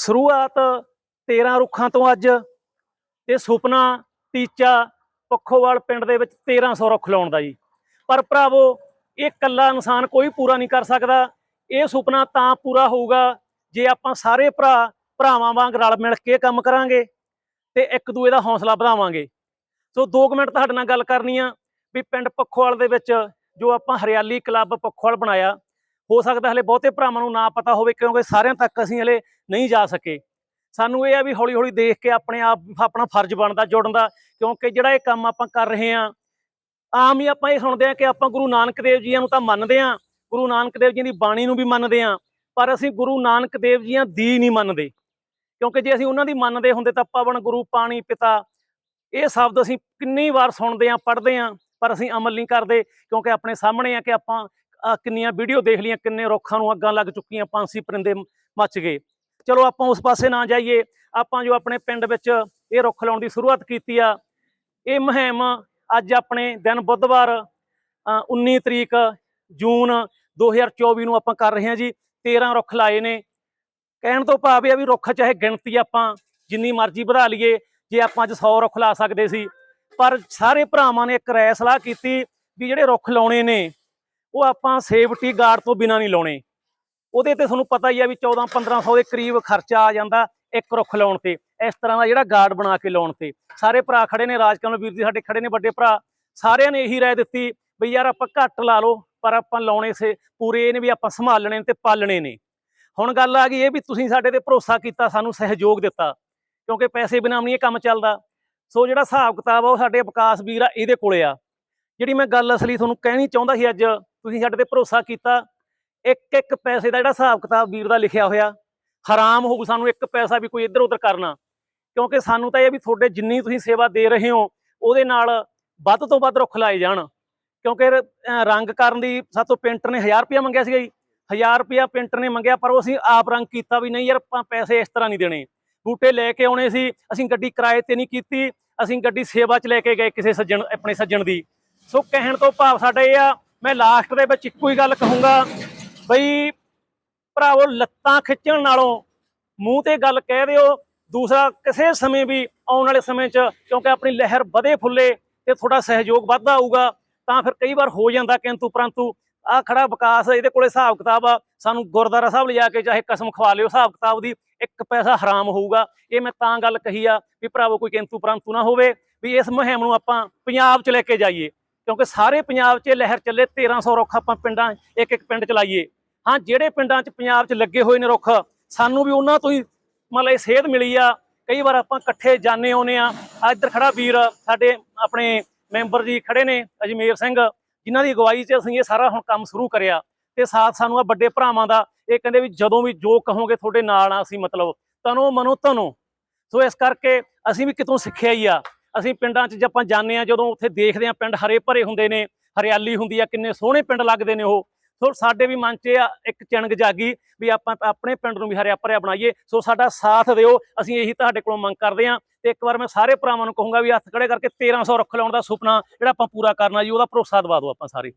ਸ਼ੁਰੂਆਤ 13 ਰੁੱਖਾਂ ਤੋਂ ਅੱਜ ਤੇ ਸੁਪਨਾ ਟੀਚਾ ਪੱਖੋਵਾਲ ਪਿੰਡ ਦੇ ਵਿੱਚ 1300 ਰੁੱਖ ਲਾਉਣ ਦਾ ਜੀ। ਪਰ ਭਰਾਵੋ, ਇਹ ਇਕੱਲਾ ਇਨਸਾਨ ਕੋਈ ਪੂਰਾ ਨਹੀਂ ਕਰ ਸਕਦਾ। ਇਹ ਸੁਪਨਾ ਤਾਂ ਪੂਰਾ ਹੋਊਗਾ ਜੇ ਆਪਾਂ ਸਾਰੇ ਭਰਾ, ਭਰਾਵਾਂ ਵਾਂਗ ਰਲ ਮਿਲ ਕੇ ਕੰਮ ਕਰਾਂਗੇ ਤੇ ਇੱਕ ਦੂਏ ਦਾ ਹੌਸਲਾ ਵਧਾਵਾਂਗੇ। ਸੋ 2 ਮਿੰਟ ਤੁਹਾਡੇ ਨਾਲ ਗੱਲ ਕਰਨੀ ਆ ਵੀ ਪਿੰਡ ਪੱਖੋਵਾਲ ਦੇ ਵਿੱਚ ਜੋ ਆਪਾਂ ਹਰਿਆਲੀ ਕਲੱਬ ਪੱਖੋਵਾਲ ਬਣਾਇਆ ਹੋ ਸਕਦਾ ਹਲੇ ਬਹੁਤੇ ਭਰਾਵਾਂ ਨੂੰ ਨਾ ਪਤਾ ਹੋਵੇ, ਕਿਉਂਕਿ ਸਾਰਿਆਂ ਤੱਕ ਅਸੀਂ ਹਲੇ ਨਹੀਂ ਜਾ ਸਕੇ। ਸਾਨੂੰ ਇਹ ਆ ਵੀ ਹੌਲੀ ਹੌਲੀ ਦੇਖ ਕੇ ਆਪਣੇ ਆਪ, ਆਪਣਾ ਫਰਜ਼ ਬਣਦਾ, ਜੁੜਨ ਦਾ, ਕਿਉਂਕਿ ਜਿਹੜਾ ਇਹ ਕੰਮ ਆਪਾਂ ਕਰ ਰਹੇ ਆ ਆਮ ਹੀ ਆਪਾਂ ਇਹ ਸੁਣਦੇ ਆ ਕਿ ਆਪਾਂ ਗੁਰੂ ਨਾਨਕ ਦੇਵ ਜੀਆਂ ਨੂੰ ਤਾਂ ਮੰਨਦੇ ਆ ਗੁਰੂ ਨਾਨਕ ਦੇਵ ਜੀ ਦੀ ਬਾਣੀ ਨੂੰ ਵੀ ਮੰਨਦੇ ਆ ਪਰ ਅਸੀਂ ਗੁਰੂ ਨਾਨਕ ਦੇਵ ਜੀਆਂ ਦੀ ਨਹੀਂ ਮੰਨਦੇ। ਕਿਉਂਕਿ ਜੇ ਅਸੀਂ ਉਹਨਾਂ ਦੀ ਮੰਨਦੇ ਹੁੰਦੇ ਤਾਂ ਪਵਨ, ਗੁਰੂ, ਪਾਣੀ, ਪਿਤਾ, ਇਹ ਸ਼ਬਦ ਅਸੀਂ ਕਿੰਨੀ ਵਾਰ ਸੁਣਦੇ ਆ ਪੜ੍ਹਦੇ ਆ ਪਰ ਅਸੀਂ ਅਮਲ ਨਹੀਂ ਕਰਦੇ, ਕਿਉਂਕਿ ਆਪਣੇ ਸਾਹਮਣੇ ਆ ਕਿ ਆਪਾਂ ਕਿੰਨੀਆਂ ਵੀਡੀਓ ਦੇਖ ਲਈਆਂ ਕਿੰਨੇ ਰੁੱਖਾਂ ਨੂੰ ਅੱਗਾਂ ਲੱਗ ਚੁੱਕੀਆਂ ਪੰਛੀ ਪਰਿੰਦੇ ਮੱਚ ਗਏ। ਚਲੋ ਆਪਾਂ ਉਸ ਪਾਸੇ ਨਾ ਜਾਈਏ। ਆਪਾਂ ਜੋ ਆਪਣੇ ਪਿੰਡ ਵਿੱਚ ਇਹ ਰੁੱਖ ਲਾਉਣ ਦੀ ਸ਼ੁਰੂਆਤ ਕੀਤੀ ਆ ਇਹ ਮੁਹਿੰਮ ਅੱਜ ਆਪਣੇ ਦਿਨ ਬੁੱਧਵਾਰ ਅ, 19 ਤਰੀਕ ਜੂਨ 2024 ਨੂੰ ਆਪਾਂ ਕਰ ਰਹੇ ਹਾਂ ਜੀ। 13 ਰੁੱਖ ਲਾਏ ਨੇ। ਕਹਿਣ ਤੋਂ ਭਾਵ ਇਹ ਆ ਵੀ ਰੁੱਖ ਚਾਹੇ ਗਿਣਤੀ ਆਪਾਂ ਜਿੰਨੀ ਮਰਜ਼ੀ ਵਧਾ ਲਈਏ ਜੇ ਆਪਾਂ ਅੱਜ 100 ਰੁੱਖ ਲਾ ਸਕਦੇ ਸੀ। ਪਰ ਸਾਰੇ ਭਰਾਵਾਂ ਨੇ ਇੱਕ ਰਾਏ ਸਲਾਹ ਕੀਤੀ ਵੀ ਜਿਹੜੇ ਰੁੱਖ ਲਾਉਣੇ ਨੇ ਉਹ ਆਪਾਂ ਸੇਫਟੀ ਗਾਰਡ ਤੋਂ ਬਿਨਾ ਨਹੀਂ ਲਾਉਣੇ। ਉਹਦੇ ਤੇ ਤੁਹਾਨੂੰ ਪਤਾ ਹੀ ਆ ਵੀ 14 1500 ਦੇ ਕਰੀਬ ਖਰਚਾ ਆ ਜਾਂਦਾ ਇੱਕ ਰੁੱਖ ਲਾਉਣ ਤੇ, ਇਸ ਤਰ੍ਹਾਂ ਦਾ ਜਿਹੜਾ ਗਾਰਡ ਬਣਾ ਕੇ ਲਾਉਣ ਤੇ। ਸਾਰੇ ਭਰਾ ਖੜੇ ਨੇ ਰਾਜਕਮਲ ਵੀਰ ਜੀ ਸਾਡੇ ਖੜੇ ਨੇ, ਵੱਡੇ ਭਰਾ। ਸਾਰਿਆਂ ਨੇ ਇਹੀ ਰਾਏ ਦਿੱਤੀ ਵੀ ਯਾਰ ਆਪਾਂ ਘੱਟ ਲਾ ਲਓ, ਪਰ ਆਪਾਂ ਲਾਉਣੇ ਸੇ, ਪੂਰੇ ਇਹ ਨੇ ਵੀ ਆਪਾਂ ਸੰਭਾਲਣੇ ਨੇ ਤੇ ਪਾਲਣੇ ਨੇ। ਹੁਣ ਗੱਲ ਆ ਗਈ ਇਹ ਵੀ ਤੁਸੀਂ ਸਾਡੇ ਤੇ ਭਰੋਸਾ ਕੀਤਾ, ਸਾਨੂੰ ਸਹਿਯੋਗ ਦਿੱਤਾ, ਕਿਉਂਕਿ ਪੈਸੇ ਬਿਨਾਂ ਨਹੀਂ ਇਹ ਕੰਮ ਚੱਲਦਾ। ਸੋ ਜਿਹੜਾ ਹਿਸਾਬ ਕਿਤਾਬ ਆ, ਉਹ ਸਾਡੇ ਵਿਕਾਸ ਵੀਰ ਆ, ਇਹਦੇ ਕੋਲੇ ਆ। ਜਿਹੜੀ ਮੈਂ ਗੱਲ ਅਸਲੀ ਤੁਹਾਨੂੰ ਕਹਿਣੀ ਚਾਹੁੰਦਾ ਸੀ ਅੱਜ, ਤੁਸੀਂ ਸਾਡੇ ਤੇ ਭਰੋਸਾ ਕੀਤਾ ਇੱਕ ਇੱਕ ਪੈਸੇ ਦਾ ਜਿਹੜਾ ਹਿਸਾਬ ਕਿਤਾਬ ਵੀਰ ਦਾ ਲਿਖਿਆ ਹੋਇਆ, ਹਰਾਮ ਹੋਊ ਸਾਨੂੰ ਇੱਕ ਪੈਸਾ ਵੀ ਕੋਈ ਇੱਧਰ ਉੱਧਰ ਕਰਨਾ, ਕਿਉਂਕਿ ਸਾਨੂੰ ਤਾਂ ਇਹ ਵੀ ਤੁਹਾਡੇ ਜਿੰਨੀ ਤੁਸੀਂ ਸੇਵਾ ਦੇ ਰਹੇ ਹੋ, ਉਹਦੇ ਨਾਲ ਵੱਧ ਤੋਂ ਵੱਧ ਰੁੱਖ ਲਾਏ ਜਾਣ, ਕਿਉਂਕਿ ਅਹ, ਰੰਗ ਕਰਨ ਦੀ ਸਾਤੋਂ ਪੇਂਟਰ ਨੇ 1000 ਰੁਪਇਆ ਮੰਗਿਆ ਸੀਗਾ ਜੀ 1000 ਰੁਪਇਆ ਪੇਂਟਰ ਨੇ ਮੰਗਿਆ, ਪਰ ਉਹ ਅਸੀਂ ਆਪ ਰੰਗ ਕੀਤਾ ਵੀ ਨਹੀਂ ਯਾਰ, ਆਪਾਂ ਪੈਸੇ ਇਸ ਤਰ੍ਹਾਂ ਨਹੀਂ ਦੇਣੇ, ਬੂਟੇ ਲੈ ਕੇ ਆਉਣੇ ਸੀ, ਅਸੀਂ ਗੱਡੀ ਕਿਰਾਏ ਤੇ ਨਹੀਂ ਕੀਤੀ, ਅਸੀਂ ਗੱਡੀ ਸੇਵਾ 'ਚ ਲੈ ਕੇ ਗਏ ਕਿਸੇ ਸੱਜਣ, ਆਪਣੇ ਸੱਜਣ ਦੀ ਸੋ ਕਹਿਣ ਤੋਂ ਭਾਵ ਸਾਡਾ ਇਹ ਆ, ਮੈਂ ਲਾਸਟ ਦੇ ਵਿੱਚ ਇੱਕੋ ਹੀ ਗੱਲ ਕਹੂੰਗਾ, ਬਈ ਭਰਾਵੋ, ਲੱਤਾਂ ਖਿੱਚਣ ਨਾਲੋਂ ਮੂੰਹ ਤੇ ਗੱਲ ਕਹਿ ਦਿਓ, ਦੂਸਰਾ ਕਿਸੇ ਸਮੇਂ ਵੀ ਆਉਣ ਵਾਲੇ ਸਮੇਂ 'ਚ, ਕਿਉਂਕਿ ਆਪਣੀ ਲਹਿਰ ਵਧੇ ਫੁੱਲੇ ਤੇ ਥੋੜਾ ਸਹਿਯੋਗ ਵੱਧਦਾ ਆਊਗਾ, ਤਾਂ ਫਿਰ ਕਈ ਵਾਰ ਹੋ ਜਾਂਦਾ ਕਿੰਤੂ ਪਰੰਤੂ, ਆ ਖੜਾ ਵਿਕਾਸ ਇਹਦੇ ਕੋਲੇ ਹਿਸਾਬ ਕਿਤਾਬ ਆ, ਸਾਨੂੰ ਗੁਰਦੁਆਰਾ ਸਾਹਿਬ ਲਿਜਾ ਕੇ ਚਾਹੇ ਕਸਮ ਖਵਾ ਲਿਓ, ਹਿਸਾਬ ਕਿਤਾਬ ਦੀ ਇੱਕ ਪੈਸਾ ਹਰਾਮ ਹੋਊਗਾ, ਇਹ ਮੈਂ ਤਾਂ ਗੱਲ ਕਹੀ ਆ, ਵੀ ਭਰਾਵੋ ਕੋਈ ਕਿੰਤੂ ਪਰੰਤੂ ਨਾ ਹੋਵੇ, ਵੀ ਇਸ ਮੁਹਿੰਮ ਨੂੰ ਆਪਾਂ ਪੰਜਾਬ 'ਚ ਲੈ ਕੇ ਜਾਈਏ। ਕਿਉਂਕਿ ਸਾਰੇ ਪੰਜਾਬ 'ਚ ਇਹ ਲਹਿਰ ਚੱਲੇ 1300 ਰੁੱਖ ਆਪਾਂ ਪਿੰਡਾਂ ਇੱਕ ਇੱਕ ਪਿੰਡ 'ਚ ਲਾਈਏ। ਹਾਂ, ਜਿਹੜੇ ਪਿੰਡਾਂ 'ਚ ਪੰਜਾਬ 'ਚ ਲੱਗੇ ਹੋਏ ਨੇ ਰੁੱਖ, ਸਾਨੂੰ ਵੀ ਉਹਨਾਂ ਤੋਂ ਹੀ ਮਤਲਬ ਇਹ ਸੇਧ ਮਿਲੀ ਆ। ਕਈ ਵਾਰ ਆਪਾਂ ਇਕੱਠੇ ਜਾਣੇ ਆਉਨੇ ਆ ਇੱਧਰ ਖੜਾ ਵੀਰ, ਸਾਡੇ ਆਪਣੇ ਮੈਂਬਰ ਜੀ ਖੜੇ ਨੇ, ਅਜਮੇਰ ਸਿੰਘ, ਜਿਨ੍ਹਾਂ ਦੀ ਅਗਵਾਈ 'ਚ ਅਸੀਂ ਇਹ ਸਾਰਾ ਹੁਣ ਕੰਮ ਸ਼ੁਰੂ ਕਰਿਆ। ਤੇ ਸਾਥ ਸਾਨੂੰ ਆ ਵੱਡੇ ਭਰਾਵਾਂ ਦਾ, ਇਹ ਕਹਿੰਦੇ ਵੀ ਜਦੋਂ ਵੀ ਜੋ ਕਹੋਗੇ ਤੁਹਾਡੇ ਨਾਲ ਆ ਅਸੀਂ ਮਤਲਬ, ਤਨੋ ਮਨੋ ਤਨੋ। ਸੋ ਇਸ ਕਰਕੇ ਅਸੀਂ ਵੀ ਕਿਤੋਂ ਸਿੱਖਿਆ ਹੀ ਆ। ਅਸੀਂ ਪਿੰਡਾਂ 'ਚ ਜੇ ਆਪਾਂ ਜਾਂਦੇ ਆ ਜਦੋਂ ਉੱਥੇ ਦੇਖਦੇ ਆ ਪਿੰਡ ਹਰੇ ਭਰੇ ਹੁੰਦੇ ਨੇ, ਹਰਿਆਲੀ ਹੁੰਦੀ ਆ, ਕਿੰਨੇ ਸੋਹਣੇ ਪਿੰਡ ਲੱਗਦੇ ਨੇ ਉਹ। ਸੋ ਸਾਡੇ ਵੀ ਮਨ 'ਚ ਆ, ਇੱਕ ਚਿਣਗ ਜਾਗੀ ਵੀ ਆਪਾਂ ਆਪਣੇ ਪਿੰਡ ਨੂੰ ਵੀ ਹਰਿਆ ਭਰਿਆ ਬਣਾਈਏ। ਸੋ ਸਾਡਾ ਸਾਥ ਦਿਓ, ਅਸੀਂ ਇਹੀ ਤੁਹਾਡੇ ਕੋਲੋਂ ਮੰਗ ਕਰਦੇ ਆ ਤੇ ਇੱਕ ਵਾਰ ਮੈਂ ਸਾਰੇ ਭਰਾਵਾਂ ਨੂੰ ਕਹੂੰਗਾ ਵੀ ਹੱਥ ਖੜੇ ਕਰਕੇ 1300 ਰੁੱਖ ਲਾਉਣ ਦਾ ਸੁਪਨਾ ਜਿਹੜਾ ਆਪਾਂ ਪੂਰਾ ਕਰਨਾ ਜੀ, ਉਹਦਾ ਭਰੋਸਾ ਦਵਾ ਦਿਓ ਆਪਾਂ ਸਾਰੇ।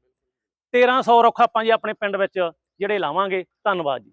1300 ਰੁੱਖ ਆਪਾਂ ਜੀ ਆਪਣੇ ਪਿੰਡ ਵਿੱਚ ਜਿਹੜੇ ਲਾਵਾਂਗੇ। ਧੰਨਵਾਦ ਜੀ।